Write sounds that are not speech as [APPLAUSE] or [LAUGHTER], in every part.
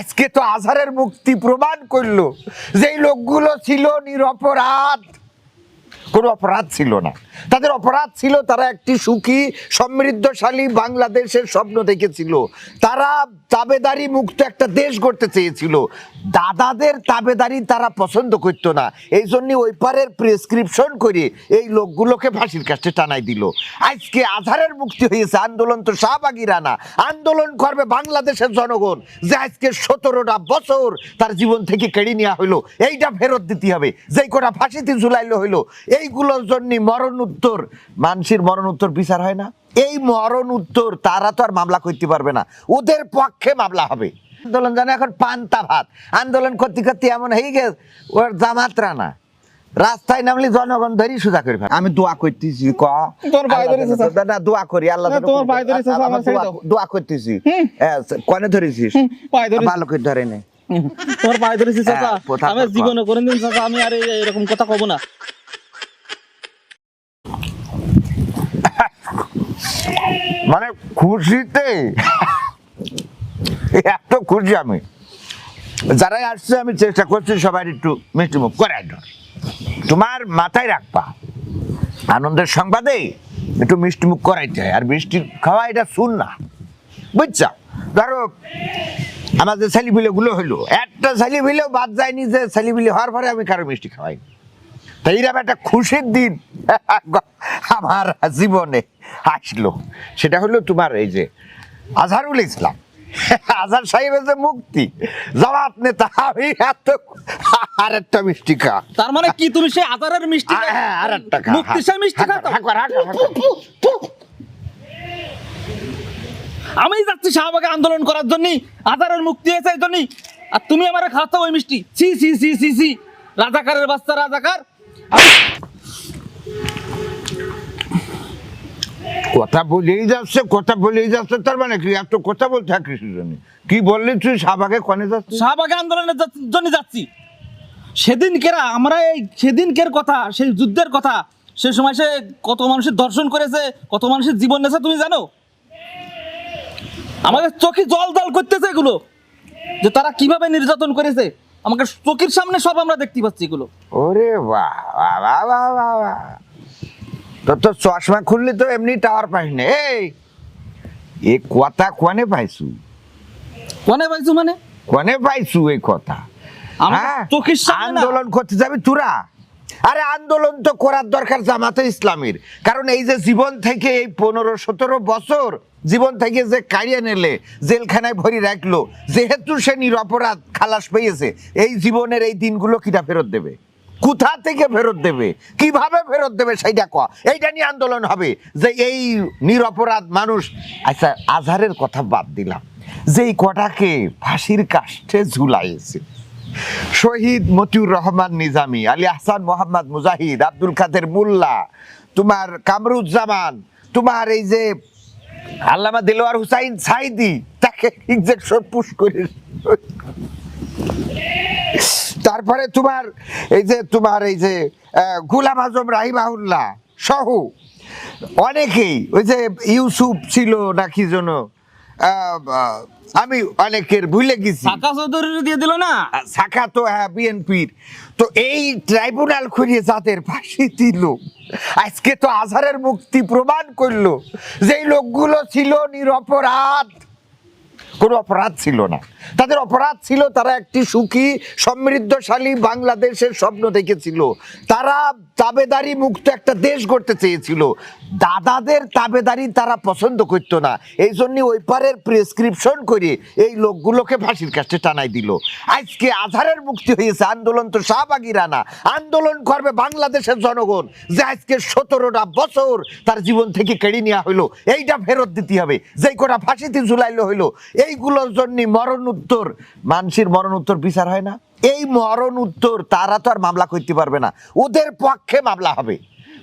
আজকে তো আজহারের মুক্তি প্রমাণ করল। যে লোকগুলো ছিল নিরপরাধ কোনো অপরাধ ছিল না। তাদের অপরাধ ছিল তারা একটি সুখী, সমৃদ্ধশালী বাংলাদেশের স্বপ্ন দেখেছিল। তারা তাবেদারি মুক্ত একটা দেশ গড়তে চেয়েছিল। দাদাদের তাবেদারি তারা পছন্দ করতো না। এই জন্য ওই পারের প্রেসক্রিপশন করে এই লোকগুলোকে ফাঁসির কাছে টানাই দিল। আজকে আধারের মুক্তি হয়েছে আন্দোলন তো শাহবাগিরা না আন্দোলন করবে বাংলাদেশের জনগণ যে আজকে সতেরোটা বছর তার জীবন থেকে কেড়ে নেওয়া হইল এইটা ফেরত দিতে হবে। যেই কটা ফাঁসিতে ঝুলাইলো হইল এইগুলোর জন্য মরণ উত্তর মানুষের মরণ উত্তর বিচার হয় না। এই মরণ উত্তর তারা তো আর মামলা করতে পারবে না। ওদের পক্ষে মামলা হবে। আন্দোলন জানে এখন পান্তা ভাত। আন্দোলন করতে করতে এমন হয়ে গেছে ওর জামাত্রা না রাস্তায় নামলে জনগণ ধরি সোজা করে। আমি দোয়া করতেছি ক? না দোয়া করি আল্লাহ দোয়া- করতেছি। হ্যাঁ, কনে ধরেছিস? ধরেছি। ভালো করে ধরে নে। তোমার পায়ে ধরেছি চাচা হ্যাঁ, আমি জীবনে করে দিন আমি আর এরকম কথা কব না। মানে খুশিতে, এত খুশি আমি। যারাই আসছে, আমি চেষ্টা করছি সবাই একটু মিষ্টি মুখ করাই। তোমার মাথায় রাখবা, আনন্দের সংবাদে একটু মিষ্টি মুখ করাইতে হয়। আর মিষ্টি খাওয়া এটা শুন না বুঝছা? ধরো আমাদের ছেলিবিলে গুলো হইল, একটা ছেলিবিলেও বাদ যায়নি যে ছেলিবিলি হওয়ার পরে আমি কারও মিষ্টি খাওয়াই তো এইরকম একটা খুশির দিন। [LAUGHS] আমার জীবনে আসলো। সেটা হলো তোমার এই যে আজহারুল ইসলাম। [LAUGHS] আজহার সাহেবের যে মুক্তি জবাব নেতা আমি এত আর একটা মিষ্টি খা। তার মানে কি তুমি সেই আদারের মিষ্টি হ্যাঁ, আর একটা খা। মুক্তি সেই মিষ্টি হ্যাঁ। আমি যাচ্ছি শাহবাগে আন্দোলন করার জন্য আধারের মুক্তি হয়েছে এই জন্য আর তুমি আমার খাওয়াতো ওই মিষ্টি। সি সি সি সি সি রাজাকারের বাচ্চা রাজাকার। কথা বলেই যাচ্ছে কথা বলেই যাচ্ছে তার মানে কি? এত কথা বলতে থাকিস জানি কি বললি তুই? শাহবাগে কনে যাচ্ছিস? শাহবাগে আন্দোলনের জন্য যাচ্ছি। সেদিনকেরা আমরা এই সেদিনকের কথা সেই যুদ্ধের কথা সে সময় সে কত মানুষের দর্শন করেছে কত মানুষের জীবন নেছে তুমি জানো? আমাদের চোখে জল জল করতেছে এগুলো। যে তারা কীভাবে নির্যাতন করেছে আমাকে চোখের সামনে সব আমরা দেখতে পাচ্ছি এগুলো। ওরে বাহ বাহ বাহ বাহ। তোর চশমা খুললি তো এমনি টাওয়ার পাইস না। এই এ কথা কনে পাইছু? কোনে পাইছো মানে? কনে পাইছু এই কথা? হ্যাঁ? আন্দোলন করতে যাবি তোরা। আরে আন্দোলন তো করার দরকার জামাতে ইসলামীর। কারণ এই যে জীবন থেকে এই পনেরো সতেরো বছর জীবন থেকে যে কাড়িয়ে নিলে জেলখানায় ভরি রাখল যেহেতু সে নিরপরাধ খালাস পেয়েছে এই জীবনের এই দিনগুলো কিটা ফেরত দেবে? কোথা থেকে ফেরত দেবে? কীভাবে ফেরত দেবে সেইটা ক এইটা নিয়ে আন্দোলন হবে। যে এই নিরপরাধ মানুষ আচ্ছা আজহারের কথা বাদ দিলাম। যে এই কটাকে ফাঁসির কাষ্ঠে ঝুলাইছে। শহীদ মতিউর রহমান নিজামি, আলী আহসান মোহাম্মদ মুজাহিদ, আব্দুল কাদের মোল্লা, তোমার কামরুজ্জামান, তোমার এই যে আল্লামা দিলওয়ার হুসাইন সাইদি, তাকে ইনজেকশন পুশ করে তারপরে তোমার এই যে তোমার এই যে গুলাম আজম রাহিমাহুল্লাহ সহ অনেকেই ওই যে ইউসুফ ছিল নাকি আহ, আমি অনেকের ভুলে গেছি। সাকা চৌধুরী দিয়ে দিল না? শাখা তো হ্যাঁ বিএনপির। তো এই ট্রাইব্যুনাল খুঁড়িয়ে যাদের ফাঁসি দিল আজকে তো আজহারের মুক্তি প্রমাণ করল যে লোকগুলো ছিল নিরপরাধ কোনো অপরাধ ছিল না। তাদের অপরাধ ছিল, তারা একটি সুখী, সমৃদ্ধশালী বাংলাদেশের স্বপ্ন দেখেছিল। তারা তাবেদারি মুক্ত একটা দেশ গড়তে চেয়েছিল। দাদাদের তাবেদারি তারা পছন্দ করতো না। এই জন্য ওই পারের প্রেসক্রিপশন করে এই লোকগুলোকে ফাঁসির কাছে টানাই দিল। আজকে আধারের মুক্তি হয়েছে আন্দোলন তো শাহবাগিরা না আন্দোলন করবে বাংলাদেশের জনগণ যে আজকে সতেরোটা বছর তার জীবন থেকে কেড়ে নেওয়া হইল এইটা ফেরত দিতে হবে। যেই কটা ফাঁসিতে ঝুলাইলো হইল এইগুলোর জন্য মরণ উত্তর। মানুষের মরণ উত্তর বিচার হয় না। এই মরণ উত্তর তারা তো আর মামলা করতে পারবে না। ওদের পক্ষে মামলা হবে।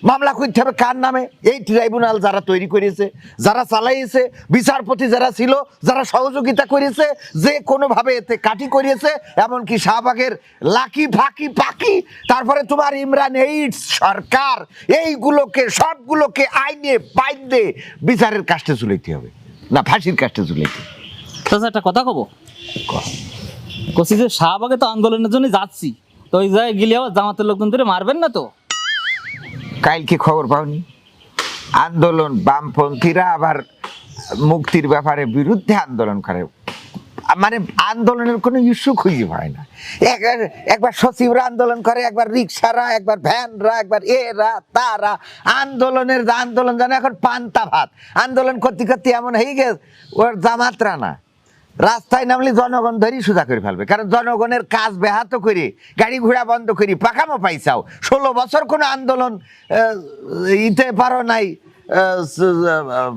মামলা করতে হবে কার নামে? এই ট্রাইব্যুনাল যারা তৈরি করেছে, যারা চালাইছে, বিচারপতি যারা ছিল, যারা সহযোগিতা করেছে, যে কোনোভাবে এতে কাটি করিয়েছে এমনকি শাহবাগের লাকি ফাঁকি পাকি, তারপরে তোমার ইমরান এইডস সরকার, এইগুলোকে, সবগুলোকে আইনে, বাইন্দে বিচারের কাজটা চুলাইতে হবে। না, ফাঁসির কাজটা চুলাইতে চাচা একটা কথা কব। কছি যে শাহবাগে তো আন্দোলনের জন্য যাচ্ছি। তো ওই জায়গায় গেলে আবার জামাতের লোকজন ধরে মারবেন না তো? কালকে খবর পাওনি। আন্দোলন বামপন্থীরা আবার মুক্তির ব্যাপারে বিরুদ্ধে আন্দোলন করে। মানে আন্দোলনের কোনো ইস্যু খুঁজে পায় না। একবার একবার সচিবরা আন্দোলন করে, একবার রিক্সারা একবার ভ্যানরা, একবার এরা, তারা। আন্দোলনের, আন্দোলন যেন এখন পান্তা ভাত। আন্দোলন করতে করতে এমন হয়ে গেছে, ওর জামাতরা না। রাস্তায় নামলে জনগণ ধরি সুদা করে ফেলবে। কারণ জনগণের কাজ ব্যাহত করে, গাড়ি ঘোড়া বন্ধ করি পাকামো পাইছাও। ষোলো বছর কোনো আন্দোলন ইতে পারো নাই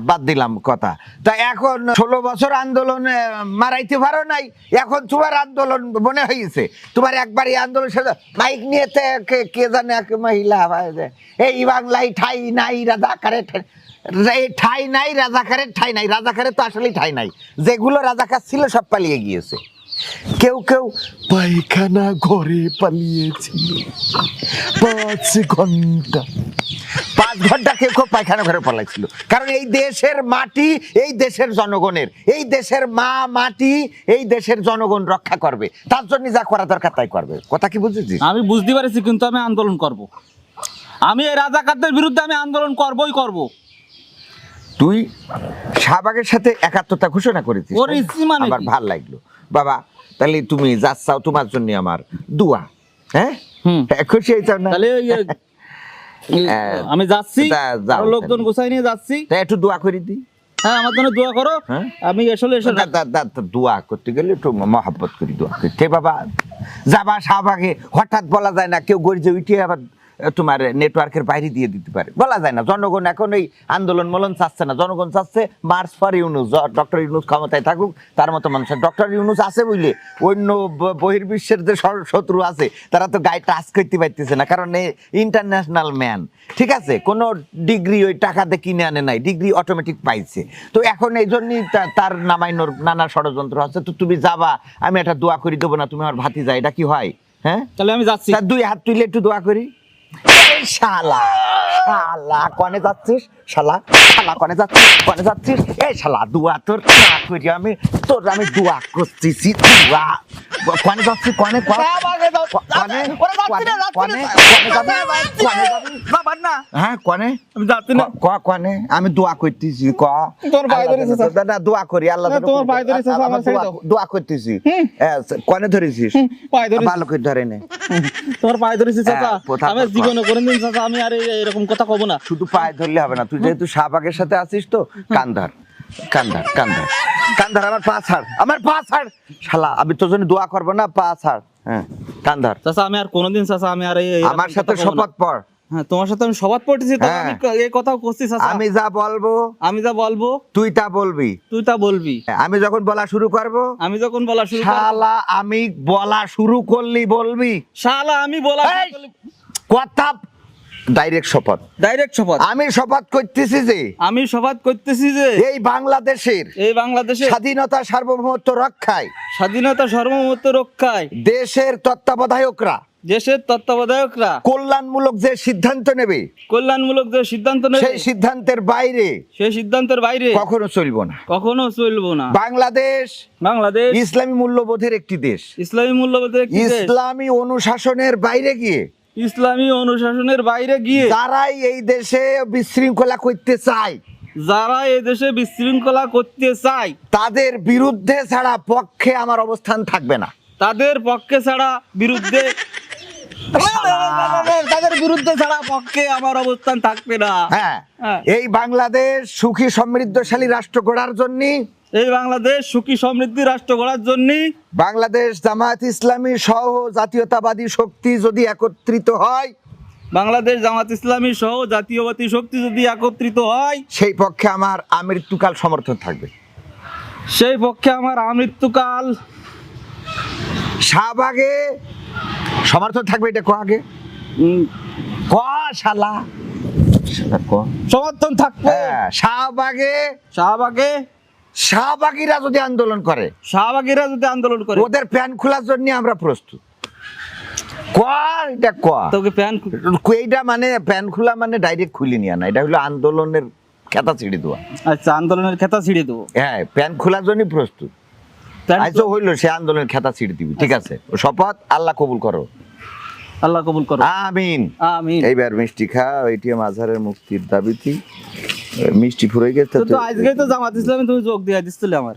বাদ দিলাম কথা। তা এখন ষোলো বছর আন্দোলন মারাইতে পারো নাই, এখন তোমার আন্দোলন মনে হয়েছে তোমার একবার এই আন্দোলন মাইক নিয়ে কে- জানে এক মহিলা এই বাংলায় ঠাই নাই রাজাকারে ঠাই এই ঠাই নাই, রাজাকারের ঠাই নাই। রাজাকারের তো আসলে ঠাই নাই। যেগুলো রাজাকার ছিল, সব পালিয়ে গিয়েছে। কেউ কেউ পায়খানা ঘরে পালিয়েছিল পাঁচ ঘণ্টা। পাঁচ ঘণ্টা কেউ কেউ পায়খানা ঘরে পালাইছিল। কারণ এই দেশের মাটি, এই দেশের জনগণের। এই দেশের মা মাটি, এই দেশের জনগণ রক্ষা করবে। তার জন্য যা করা দরকার, তাই করবে। কথা কি বুঝেছিস? আমি বুঝতে পারছি, কিন্তু আমি আন্দোলন করব। আমি এই রাজাকারদের বিরুদ্ধে আমি আন্দোলন করবই করব। তুই শাহবাগের সাথে একাত্মতা ঘোষণা করেছিস। করেছি মানে আমার ভালো লাগল। বাবা তাহলে তুমি যাচ্ছাও তোমার জন্য আমার দোয়া হ্যাঁ? খুশি হয়েছ না? [LAUGHS] হ্যাঁ, আমি যাচ্ছি লোকজন। গোছাই নিয়ে যাচ্ছি। একটু দোয়া করে দি। হ্যাঁ আমার জন্য দোয়া করো। হ্যাঁ? আমি আসলে দোয়া করতে গেলে একটু মহাব্বত করি দোয়া করতে বাবা যাবা শাহবাগে হঠাৎ বলা যায় না কেউ গরিজে উঠে আবার তোমার নেটওয়ার্কের বাইরে দিয়ে দিতে পারে। বলা যায় না জনগণ এখন এই আন্দোলন মলন চাচ্ছে না। জনগণ চাচ্ছে march for Yunus doctor Yunus ক্ষমতায় থাকুক তার মতো মানুষের। ডক্টর ইউনুস আছে বুঝলে অন্য বহির্বিশ্বের যে শত্রু আছে তারা তো গায়ে টাচ করতে পারতেছে না কারণ ইন্টারন্যাশনাল ম্যান ঠিক আছে? কোনো ডিগ্রি ওই টাকা দিয়ে কিনে আনে নাই ডিগ্রি অটোমেটিক পাইছে। তো এখন এই জন্যই তার নামাইনোর নানা ষড়যন্ত্র আছে। তো তুমি যাবা আমি একটা দোয়া করি দেবো না তুমি আমার ভাতি যাই এটা কি হয়? হ্যাঁ? তাহলে আমি যাচ্ছি। দুই হাত তুলে একটু দোয়া করি। শালা শালা, কনে যাচ্ছিস? শালা শালা, কনে যাচ্ছিস? কনে যাচ্ছিস? এই শালা, দুয়া তোর করি আমি, তোর আমি দুয়া করতেছি, দোয়া। কনে কনে কনে যাচ্ছি কনে না। কনে যাবি? কনে যাবি? বাবার না। হ্যাঁ কনে। আমি কনে। দোয়া করতেছি ক। দোয়া করি আল্লাহ করতেছি। হ্যাঁ, কনে ধরেছিস। ভালো করে ধরে নে। তোমার পায়ে ধরেছি চাচা। হ্যাঁ, আমি জীবনে করে দিন আমি আর এরকম কথা কব না। শুধু পায়ে ধরলে হবে না। তুই যেহেতু শাহবাগের সাথে আছিস তো কান্ধার কান্ধার কান্ধার কান্ধার আমার পা ছাড় আমার পা ছাড়। শালা আমি তোর জন্য দোয়া করব না পা ছাড়। হ্যাঁ কান্ধার চাচা আমি আর কোনোদিন চাচা আমি আর এই- আমার সাথে কথা শপথ পড়। হ্যাঁ তোমার সাথে আমি সবাদ পড়তেছি তো হ্যাঁ। আমি এই কথাও করছি চাচা। আমি যা বলব আমি যা বলব তুই তা বলবি। তুই তা বলবি। আমি যখন বলা শুরু করব আমি যখন বলা শুরু করব শালা আমি বলা শুরু করলি বলবি। শালা আমি বলা! কথা ডাইরেক্ট শপথ। ডাইরেক্ট শপথ। আমি শপথ করতেছি যে আমি শপথ করতেছি যে এই বাংলাদেশের এই বাংলাদেশে স্বাধীনতা সার্বভৌমত্ব রক্ষায় স্বাধীনতা সর্বমত রক্ষায় দেশের তত্ত্বাবধায়করা দেশের তত্ত্বাবধায়করা কল্যাণমূলক যে সিদ্ধান্ত নেবে কল্যাণমূলক যে সিদ্ধান্ত নেবে সেই সিদ্ধান্তের বাইরে সেই সিদ্ধান্তের বাইরে কখনো চলব না। কখনো চলবো না। বাংলাদেশ বাংলাদেশ ইসলামী মূল্যবোধের একটি দেশ। ইসলামী মূল্যবোধের ইসলামী অনুশাসনের বাইরে গিয়ে ইসলামী অনুশাসনের বাইরে গিয়ে যারাই এই দেশে বিশৃঙ্খলা করতে চায় যারা এই দেশে বিশৃঙ্খলা করতে চায় তাদের বিরুদ্ধে ছাড়া পক্ষে আমার অবস্থান থাকবে না। তাদের পক্ষে ছাড়া বিরুদ্ধে তাদের বিরুদ্ধে ছাড়া পক্ষে আমার অবস্থান থাকবে না। হ্যাঁ হ্যাঁ। এই বাংলাদেশ সুখী সমৃদ্ধশালী রাষ্ট্র গড়ার জন্য এই বাংলাদেশ সুখী সমৃদ্ধি রাষ্ট্র গড়ার জন্য বাংলাদেশ জামায়াত ইসলামী সহ জাতীয়তাবাদী শক্তি যদি একত্রিত হয় বাংলাদেশ জামাত ইসলামী সহ জাতীয়বাদী শক্তি যদি একত্রিত হয় সেই পক্ষে আমার আমৃত্যুকাল সমর্থন থাকবে। সেই পক্ষে আমার আমৃত্যুকাল শাহবাগে সমর্থন থাকবে এটা ক আগে? ক শালা শালা? সমর্থন থাকবে। হ্যাঁ, শাহবাগে শাহবাগে শাহবাগীরা যদি আন্দোলন করে শাহবাগীরা যদি আন্দোলন করে ওদের প্যান খোলার জন্য আমরা প্রস্তুত। এটা তোকে প্যান এইটা মানে প্যান খোলা মানে ডাইরেক্ট খুলে এটা আন্দোলনের ছিঁড়ে দেওয়া। আচ্ছা আন্দোলনের ছিঁড়ে হ্যাঁ প্যান খোলার প্রস্তুত। হইল সে আন্দোলনের ছিঁড়ে ঠিক আচ্ছা। আছে? শপথ কবুল করো। কবুল করো। আমিন। আমিন। এইবার মিষ্টি খা ওইটি মাঝারের মুক্তির দাবিতে। মিষ্টি ফুরাই গেছে তো আজকে তো জামাত ইসলামে তুমি যোগ দিয়ে দিছিলে আমার।